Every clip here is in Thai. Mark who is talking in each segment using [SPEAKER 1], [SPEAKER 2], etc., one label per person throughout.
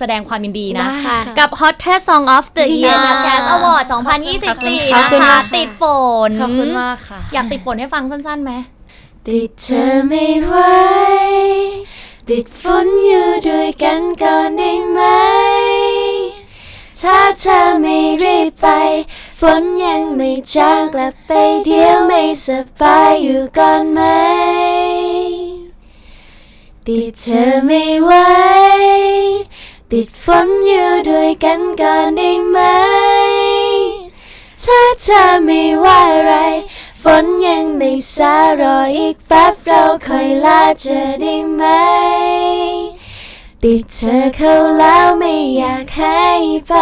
[SPEAKER 1] แสดงความยินดีนะ
[SPEAKER 2] ได้ค่ะ
[SPEAKER 1] กับ Hottest Song of the Year จาก
[SPEAKER 2] ค่ะ
[SPEAKER 1] Gas Award
[SPEAKER 2] ขอบคุณ
[SPEAKER 1] 2024
[SPEAKER 2] ขอบ
[SPEAKER 1] นะ
[SPEAKER 2] คุณ
[SPEAKER 1] คะ
[SPEAKER 2] มากค่ะ
[SPEAKER 1] ติดฝน
[SPEAKER 2] ขอบคุณมากค่ะ
[SPEAKER 1] อยากติดฝนให้ฟังสั้นๆไหม
[SPEAKER 2] ติดเธอไม่ไหวติดฝนอยู่ด้วยกันก่อนได้ไหม ถ้าเธอไม่รีบไป ฝนยังไม่จางกลับไปเดียวไม่สบายอยู่ก่อนไหม ติดเธอไม่ไหว ติดฝนอยู่ด้วยกันก่อนได้ไหม ถ้าเธอไม่ว่าอะไร ฝนยังไม่สารออีกแป๊บเราค่อยลาเจอได้ไหม ติดเธอเข้าแล้วไม่อยากให้ไป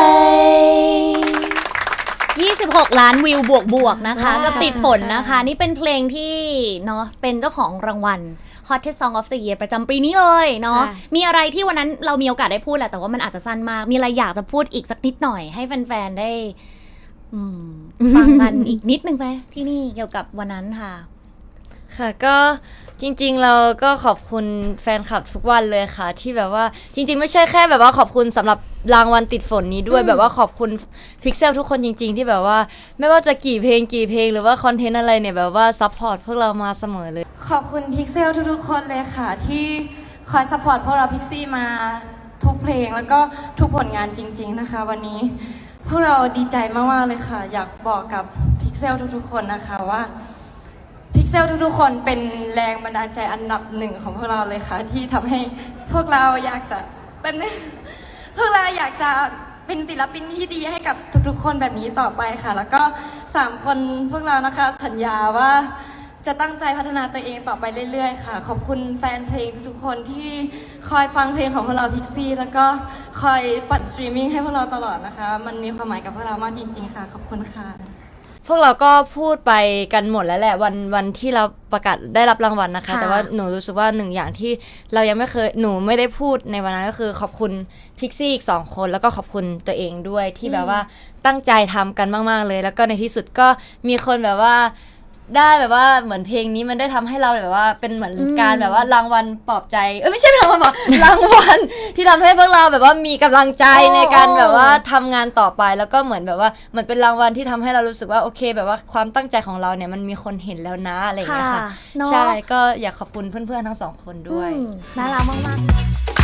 [SPEAKER 1] 26 ล้านวิวบวกบวกๆนะคะ
[SPEAKER 2] ว้าว
[SPEAKER 1] กับติดฝนนะคะ นี่เป็นเพลงที่เนาะเป็นเจ้าของรางวัล Hottest Song of the Year ประจำปีนี้เลยเนาะ
[SPEAKER 2] ค่ะ
[SPEAKER 1] มีอะไรที่วันนั้นเรามีโอกาสได้พูดแหละแต่ว่ามันอาจจะสั้นมาก มีอะไรอยากจะพูดอีกสักนิดหน่อยให้แฟนๆได้อืมฟังกันอีกนิดนึงไหมที่นี่เกี่ยวกับวันนั้นค่ะ
[SPEAKER 3] ค่ะก็ จริง ๆ เราก็ขอบคุณแฟนคลับทุกวันเลยค่ะ ที่แบบว่าจริง ๆ ไม่ใช่แค่แบบว่าขอบคุณสำหรับรางวัลติดฝนนี้ด้วย
[SPEAKER 1] อืม
[SPEAKER 3] แบบว่าขอบคุณพิกเซลทุกคนจริง ๆ ที่แบบว่า ไม่ว่าจะกี่เพลงกี่เพลงหรือว่าคอนเทนต์อะไรเนี่ยแบบว่าซัพพอร์ตพวกเรามาเสมอเลย
[SPEAKER 4] ขอบคุณพิกเซลทุกๆ คนเลยค่ะ ที่คอยสปอร์ตพวกเราพิกซี่มาทุกเพลงแล้วก็ทุกผลงานจริง ๆ นะคะ วันนี้พวกเราดีใจมากๆเลยค่ะ อยากบอกกับพิกเซลทุกๆ คนนะคะว่าพิก เซลทุกๆคนเป็นแรงบันดาลใจอันดับหนึ่งของพวกเราเลยค่ะ ที่ทำให้พวกเราอยากจะเป็น พวกเราอยากจะเป็นศิลปินที่ดีให้กับทุกๆ คนแบบนี้ต่อไปค่ะ แล้วก็สามคนพวกเรานะคะสัญญาว่าจะตั้งใจพัฒนาตัวเองต่อไปเรื่อยๆ ค่ะ ขอบคุณแฟนเพลงทุกๆ คนที่คอยฟังเพลงของพวกเราพิกซี่แล้วก็คอยปั่นสตรีมมิ่งให้พวกเราตลอดนะคะ มันมีความหมายกับพวกเรามากจริงๆ ค่ะ ขอบคุณค่ะ
[SPEAKER 3] วกเราก็พูดไปกันหมดแล้วแหละวันวันที่เราประกาศได้รับรางวัลนะคะ
[SPEAKER 1] ค่ะ
[SPEAKER 3] แต่ว่าหนูรู้สึกว่าหนึ่งอย่างที่เรายังไม่เคยหนูไม่ได้พูดในวันนั้นก็คือขอบคุณพิกซี่อีกสองคนแล้วก็ขอบคุณตัวเองด้วยที่แบบว่าตั้งใจทำกันมาก ๆ เลย แล้วก็ในที่สุดก็มีคนแบบว่า ได้แบบว่าเหมือนเพลงนี้มันได้ทำให้เราแบบว่าเป็นเหมือน
[SPEAKER 1] อืม
[SPEAKER 3] การแบบว่ารางวัลปลอบใจเอ้ยไม่ใช่รางวัลปลอบรางวัลที่ทำให้พวกเราแบบว่ามีกำลังใจ
[SPEAKER 1] โอ้
[SPEAKER 3] ในการ
[SPEAKER 1] โอ้
[SPEAKER 3] แบบว่าทำงานต่อไปแล้วก็เหมือนแบบว่าเหมือนเป็นรางวัลที่ทำให้เรารู้สึกว่าโอเค แบบว่าความตั้งใจของเราเนี่ยมันมีคนเห็นแล้วนะอะไรอย่างเงี้ยค่ะ
[SPEAKER 1] เนาะ
[SPEAKER 3] ใช่ก็อยากขอบคุณเพื่อนๆทั้งสองคนด้วย
[SPEAKER 1] อืมน่ารักมากๆ